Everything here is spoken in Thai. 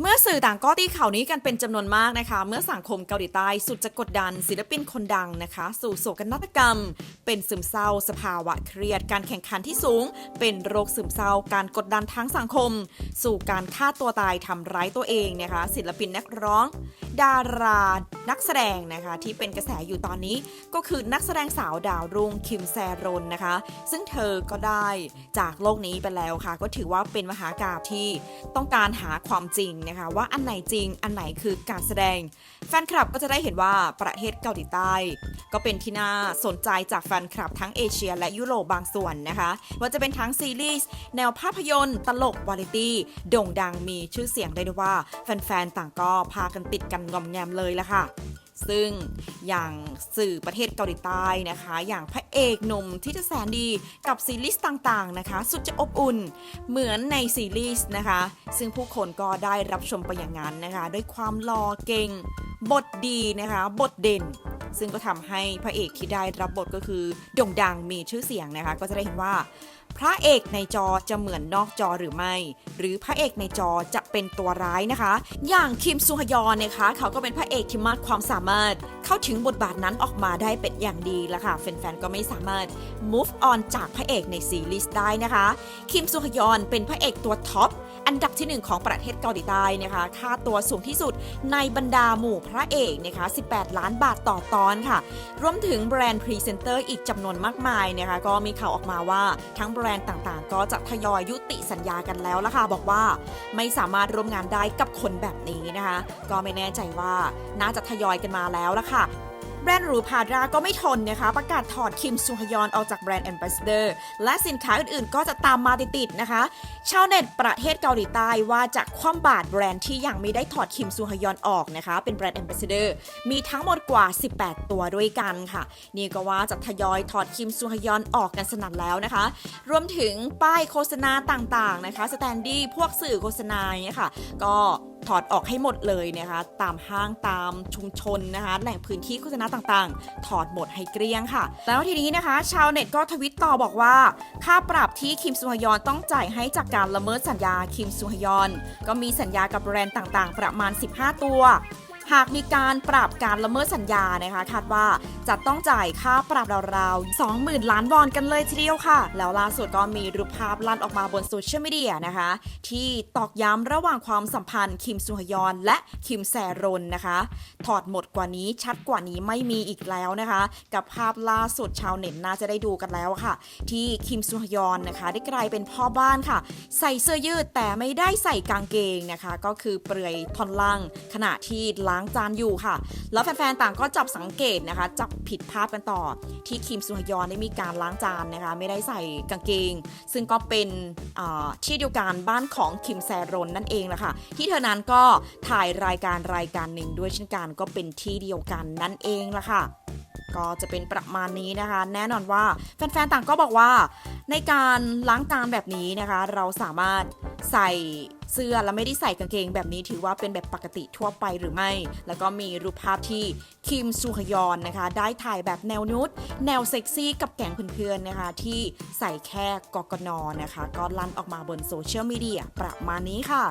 เมื่อสื่อต่างก็ตีข่าวนี้กันเป็นจำนวนมากนะคะ เมื่อสังคมเกาหลีใต้สุดจะกดดัน ศิลปินคนดังนะคะ สู่โศกนาฏกรรม เป็นซึมเศร้า สภาวะเครียด การแข่งขันที่สูง เป็นโรคซึมเศร้า การกดดันทั้งสังคม สู่การฆ่าตัวตายทำร้ายตัวเองนะคะ ศิลปินนักร้อง ดารานักแสดงนะคะ ที่เป็นกระแสอยู่ตอนนี้ ก็คือนักแสดงสาวดาวรุ่งคิมแซรนนะคะ ซึ่งเธอก็ได้จากโลกนี้ไปแล้วค่ะ ก็ถือว่าเป็นมหากาพย์ที่ต้องการหาความจริงนะคะ ว่าอันไหนจริงอันไหนคือการแสดง แฟนคลับก็จะได้เห็นว่าประเทศเกาหลีใต้ ก็เป็นที่น่าสนใจจากแฟนคลับทั้งเอเชีย และยุโรปบางส่วนนะคะ ว่าจะเป็นทั้งซีรีส์แนวภาพยนตร์ ตลกวาไรตี้โด่งดังมีชื่อเสียงได้ด้วยว่า แฟนๆต่างก็พากันติดกันงอมแงมเลยละค่ะ ซึ่งอย่างสื่อประเทศเกาหลีใต้นะคะ อย่างพระเอกหนุ่มที่จะแสนดีกับซีรีส์ต่างๆนะคะ สุดจะอบอุ่นเหมือนในซีรีส์นะคะ ซึ่งผู้คนก็ได้รับชมไปอย่างนั้นนะคะ ด้วยความหล่อเก่ง บทดีนะคะ บทเด่นซึ่งก็ทำให้พระเอกที่ได้รับบทก็คือโด่งดังมีชื่อเสียงนะคะ ก็จะได้เห็นว่า พระเอกในจอจะเหมือนนอกจอหรือไม่ หรือพระเอกในจอจะเป็นตัวร้ายนะคะ อย่างคิมซูฮยอนนะคะ เขาก็เป็นพระเอกที่มากความสามารถ เข้าถึงบทบาทนั้นออกมาได้เป็นอย่างดีแล้วค่ะแฟนๆก็ไม่สามารถ move on จากพระเอกในซีรีส์ได้นะคะ คิมซูฮยอนเป็นพระเอกตัวท็อปอันดับที่หนึ่งของประเทศเกาหลีใต้นะคะ ค่าตัวสูงที่สุดในบรรดาหมู่พระเอกนะคะ 18 ล้านบาทต่อตอนค่ะ รวมถึงแบรนด์พรีเซนเตอร์อีกจำนวนมากมายนะคะ ก็มีข่าวออกมาว่าทั้งแรนด์ต่างๆ ก็จะทยอยยุติสัญญากันแล้วล่ะค่ะ บอกว่าไม่สามารถร่วมงานได้กับคนแบบนี้นะคะ ก็ไม่แน่ใจว่าน่าจะทยอยกันมาแล้วล่ะค่ะ แบรนด์หรูพาราก็ไม่ทนนะคะ ประกาศถอดคิมซูฮยอนออกจากแบรนด์แอมบาสเดอร์และสินค้าอื่นๆ ก็จะตามมาติดๆนะคะ ชาวเน็ตประเทศเกาหลีใต้ว่าจะคว่ำบาตรแบรนด์ที่ยังไม่ได้ถอดคิมซูฮยอนออกนะคะ เป็นแบรนด์แอมบาสเดอร์มีทั้งหมดกว่า 18 ตัวด้วยกันค่ะ นี่ก็ว่าจะทยอยถอดคิมซูฮยอนออกกันสนั่นแล้วนะคะ รวมถึงป้ายโฆษณาต่างๆนะคะสแตนดี้พวกสื่อโฆษณาเนี่ยค่ะ ก็ ถอดออกให้หมดเลยนะคะ ตามห้างตามชุมชนนะคะ แหล่งพื้นที่โฆษณาต่างๆ ถอดหมดให้เกลี้ยงค่ะ แล้วทีนี้นะคะ ชาวเน็ตก็ทวิตต่อบอกว่า ค่าปรับที่คิมซูฮยอนต้องจ่ายให้จากการละเมิดสัญญาคิมซูฮยอน ก็มีสัญญากับแบรนด์ต่างๆ ประมาณ 15 ตัว หากมีการปรับการละเมิดสัญญานะคะ คาดว่าจะต้องจ่ายค่าปรับราวๆ20,000 ล้านวอนกันเลยทีเดียวค่ะ แล้วล่าสุดก็มีรูปภาพลั่นออกมาบนโซเชียลมีเดียนะคะ ที่ตอกย้ำระหว่างความสัมพันธ์คิมซูฮยอนและคิมแซรนนะคะ ถอดหมดกว่านี้ชัดกว่านี้ไม่มีอีกแล้วนะคะ กับภาพล่าสุดชาวเน็ตน่าจะได้ดูกันแล้วค่ะ ที่คิมซูฮยอนนะคะ ได้กลายเป็นพ่อบ้านค่ะ ใส่เสื้อยืดแต่ไม่ได้ใส่กางเกงนะคะ ก็คือเปลือยท่อนล่างขณะที่ลางจานอยู่ค่ะ แล้วแฟนๆต่างก็จับสังเกตนะคะ จับผิดภาพกันต่อ ที่คิมซูฮยอนได้มีการล้างจานนะคะ ไม่ได้ใส่กางเกง ซึ่งก็เป็นที่เดียวกันบ้านของคิมแซรอนนั่นเองแหละค่ะ ที่เธอนั้นก็ถ่ายรายการรายการหนึ่งด้วยเช่นกันก็เป็นที่เดียวกันนั่นเองละค่ะ ก็จะเป็นประมาณนี้นะคะ แน่นอนว่าแฟนๆต่างก็บอกว่า ในการล้างจานแบบนี้นะคะ เราสามารถใส่เสื้อแล้วไม่ได้ใส่กางเกงแบบนี้ถือว่าเป็นแบบปกติทั่วไปหรือไม่ แล้วก็มีรูปภาพที่คิมซูฮยอนนะคะ ได้ถ่ายแบบแนวนุดแนวเซ็กซี่กับแก๊งเพื่อนๆนะคะ ที่ใส่แค่กกนนะคะ ก็ลั่นออกมาบนโซเชียลมีเดียประมาณนี้ค่ะ